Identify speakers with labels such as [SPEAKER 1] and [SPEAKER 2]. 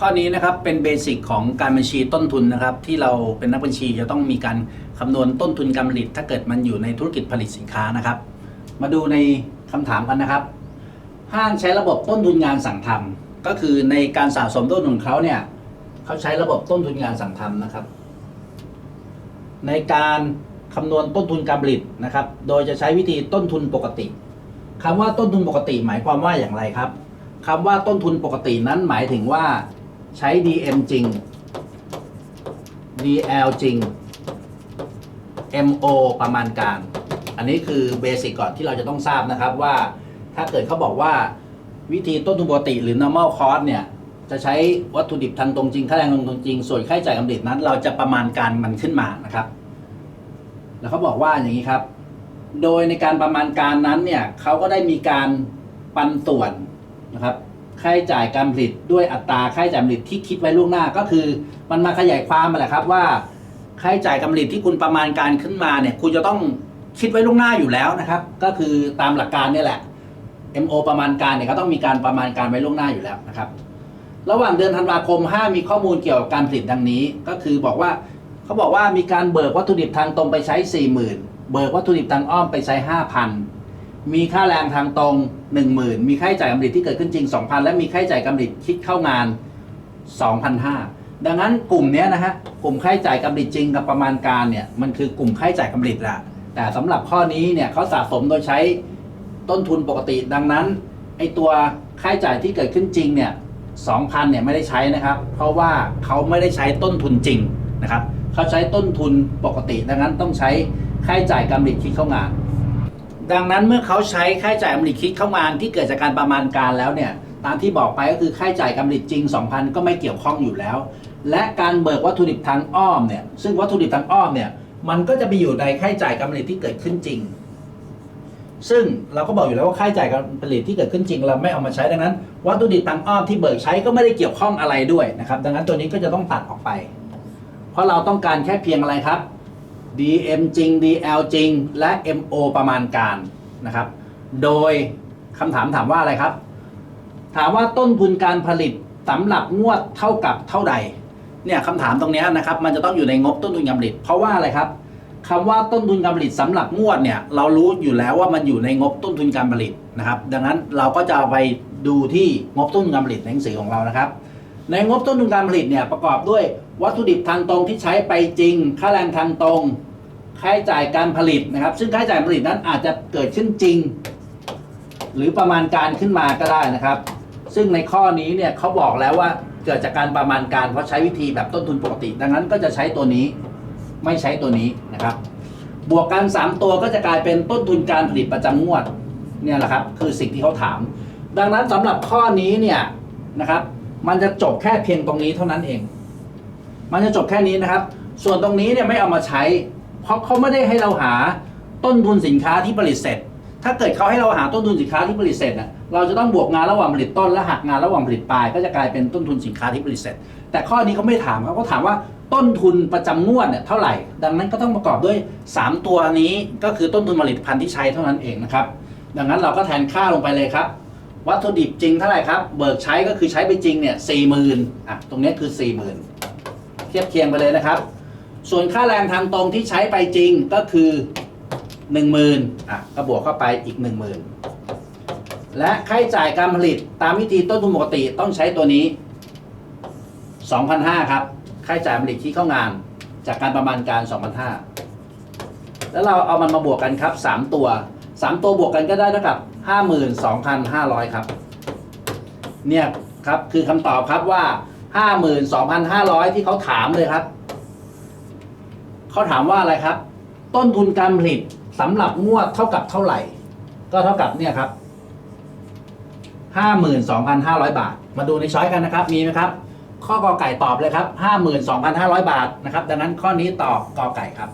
[SPEAKER 1] ข้อนี้นะครับเป็นเบสิกของการบัญชีต้นทุนนะครับ ที่เราเป็นนักบัญชีจะต้องมีการคำนวณต้นทุนการผลิต ถ้าเกิดมันอยู่ในธุรกิจผลิตสินค้านะครับ มาดูในคำถามกันนะครับ ห้างใช้ระบบต้นทุนงานสั่งทำก็คือในการสะสมต้นทุนของเขาเนี่ยเขาใช้ระบบต้นทุนงานสั่งทำนะครับ ในการคำนวณต้นทุนการผลิตนะครับ โดยจะใช้วิธีต้นทุนปกติคำว่าต้นทุนปกติหมายความว่าอย่างไรครับคำว่าต้นทุนปกตินั้นหมายถึงว่า ใช้ DM จริง DL จริง MO ประมาณการ อันนี้คือเบสิกก่อนที่เราจะต้องทราบนะครับว่าถ้าเกิดเขาบอกว่าวิธีต้นทุนปกติหรือ normal cost เนี่ย จะใช้วัตถุดิบทางตรงจริงค่าแรงลงจริง ส่วนค่าใช้จ่ายกำลังนั้น เราจะประมาณการมันขึ้นมานะครับ แล้วเขาบอกว่าอย่างนี้ครับ โดยในการประมาณการนั้นเนี่ยเขาก็ได้มีการปันส่วนนะครับ ค่าใช้จ่ายการผลิตด้วยอัตราค่าใช้จ่ายผลิตที่คิดไว้ล่วงหน้าก็คือ มันมาขยายความมาแหละครับว่าค่าใช้จ่ายการผลิตที่คุณประมาณการขึ้นมาเนี่ยคุณจะต้องคิดไว้ล่วงหน้าอยู่แล้วนะครับ ก็คือตามหลักการนี่แหละ MO ประมาณการเนี่ยก็ต้องมีการประมาณการไว้ล่วงหน้าอยู่แล้วนะครับ ระหว่างเดือนธันวาคม 5 มีข้อมูลเกี่ยวกับการผลิตดังนี้ ก็คือบอกว่าเขาบอกว่ามีการเบิกวัตถุดิบทางตรงไปใช้ 40,000 เบิกวัตถุดิบทางอ้อมไปใช้ 5,000 มีค่าแรงทางตรง 10,000 มีค่าใช้จ่ายการผลิตที่เกิดขึ้นจริง 2,000 และมีค่าใช้จ่ายการผลิตคิดเข้างาน 2,500 ดังนั้นกลุ่มนี้นะฮะกลุ่มค่าใช้จ่ายการผลิตจริงกับประมาณการเนี่ยมันคือกลุ่มค่าใช้จ่ายการลิตละแต่สำหรับข้อนี้เนี่ยเขาสะสมโดยใช้ต้นทุนปกติ ดังนั้นไอตัวค่าใช้จ่ายที่เกิดขึ้นจริงเนี่ย2,000เนี่ยไม่ได้ใช้นะครับ เพราะว่าเขาไม่ได้ใช้ต้นทุนจริงนะครับเขาใช้ต้นทุนปกติ ดังนั้นต้องใช้ค่าใช้จ่ายการผลิตคิดเข้างาน ดังนั้นเมื่อเขาใช้ค่าใช้จ่ายการผลิตคิดเข้างานที่เกิดจากการประมาณการแล้วเนี่ยตามที่บอกไปก็คือค่าใช้จ่ายการผลิตจริง 2,000 ก็ไม่เกี่ยวข้องอยู่แล้ว และการเบิกวัตถุดิบทางอ้อมเนี่ยซึ่งวัตถุดิบทางอ้อมเนี่ยมันก็จะไปอยู่ในค่าใช้จ่ายการผลิตที่เกิดขึ้นจริง ซึ่งเราก็บอกอยู่แล้วว่าค่าใช้จ่ายการผลิตที่เกิดขึ้นจริง เราไม่เอามาใช้ดังนั้น วัตถุดิบทางอ้อมที่เบิกใช้ก็ไม่ได้เกี่ยวข้องอะไรด้วยนะครับดังนั้นตัวนี้ก็จะต้องตัดออกไป เพราะเราต้องการแค่เพียงอะไรครับ DM จริง DL จริง และ MO ประมาณการนะครับ โดยคำถามถามว่าอะไรครับ ถามว่าต้นทุนการผลิตสำหรับงวดเท่ากับเท่าใดเนี่ยคำถามตรงนี้นะครับมันจะต้องอยู่ในงบต้นทุนการผลิต เพราะว่าอะไรครับคำว่าต้นทุนการผลิตสำหรับงวดเนี่ยเรารู้อยู่แล้วว่ามันอยู่ในงบต้นทุนการผลิตนะครับ ดังนั้นเราก็จะไปดูที่งบต้นทุนการผลิตในหนังสือของเรานะครับ ในงบต้นทุนการผลิตเนี่ยประกอบด้วยวัตถุดิบทางตรงที่ใช้ไปจริง ค่าแรงทางตรง ค่าใช้จ่ายการผลิตนะครับ ซึ่งค่าใช้จ่ายผลิตนั้นอาจจะเกิดขึ้นจริง หรือประมาณการขึ้นมาก็ได้นะครับ ซึ่งในข้อนี้เนี่ยเขาบอกแล้วว่าเกิดจากการประมาณการเพราะใช้วิธีแบบต้นทุนปกติ ดังนั้นก็จะใช้ตัวนี้ไม่ใช้ตัวนี้นะครับ บวกกัน 3 ตัวก็จะกลายเป็นต้นทุนการผลิตประจำงวดเนี่ยแหละครับคือสิ่งที่เขาถาม ดังนั้นสำหรับข้อนี้เนี่ยนะครับ มันจะจบแค่เพียงตรงนี้เท่านั้นเอง มันจะจบแค่นี้นะครับ ส่วนตรงนี้เนี่ยไม่เอามาใช้ เพราะเขาไม่ได้ให้เราหาต้นทุนสินค้าที่ผลิตเสร็จ ถ้าเกิดเขาให้เราหาต้นทุนสินค้าที่ผลิตเสร็จน่ะเราจะต้องบวกงานระหว่างผลิตต้นและหักงานระหว่างผลิตปลาย ก็จะกลายเป็นต้นทุนสินค้าที่ผลิตเสร็จ แต่ข้อนี้เขาไม่ถามเขาก็ถามว่าต้นทุนประจำงวดเนี่ยเท่าไหร่ ดังนั้นก็ต้องประกอบด้วย 3 ตัวนี้ก็คือต้นทุนผลิตภัณฑ์ที่ใช้เท่านั้นเองนะครับ ดังนั้นเราก็แทนค่าลงไปเลยครับ วัตถุดิบจริงเท่าไหร่ครับ เบิกใช้ก็คือใช้ไปจริงเนี่ยสี่หมื่นอะตรงนี้คือสี่หมื่นเทียบเคียงไปเลยนะครับ ส่วนค่าแรงทางตรงที่ใช้ไปจริงก็คือหนึ่งหมื่นอะก็บวกเข้าไปอีกหนึ่งหมื่นและค่าใช้จ่ายการผลิตตามวิธีต้นทุนปกติต้องใช้ตัวนี้ 2,500 ครับ ค่าใช้จ่ายผลิตที่เข้างาน จากการประมาณการ 2,500 แล้วเราเอามันมาบวกกันครับ 3 ตัว 3 ตัวบวกกันก็ได้เท่ากับ 52,500 ครับ เนี่ยครับคือคำตอบครับว่า 52,500 ที่เขาถามเลยครับ เขาถามว่าอะไรครับ ต้นทุนการผลิตสำหรับงวดเท่ากับเท่าไหร่ ก็เท่ากับเนี่ยครับห้าหมื่นสองพันห้าร้อยบาท มาดูในช้อยกันนะครับ มีไหมครับ ข้อกอไก่ตอบเลยครับห้าหมื่นสองพันห้าร้อยบาทนะครับ ดังนั้นข้อนี้ตอบกอไก่ครับ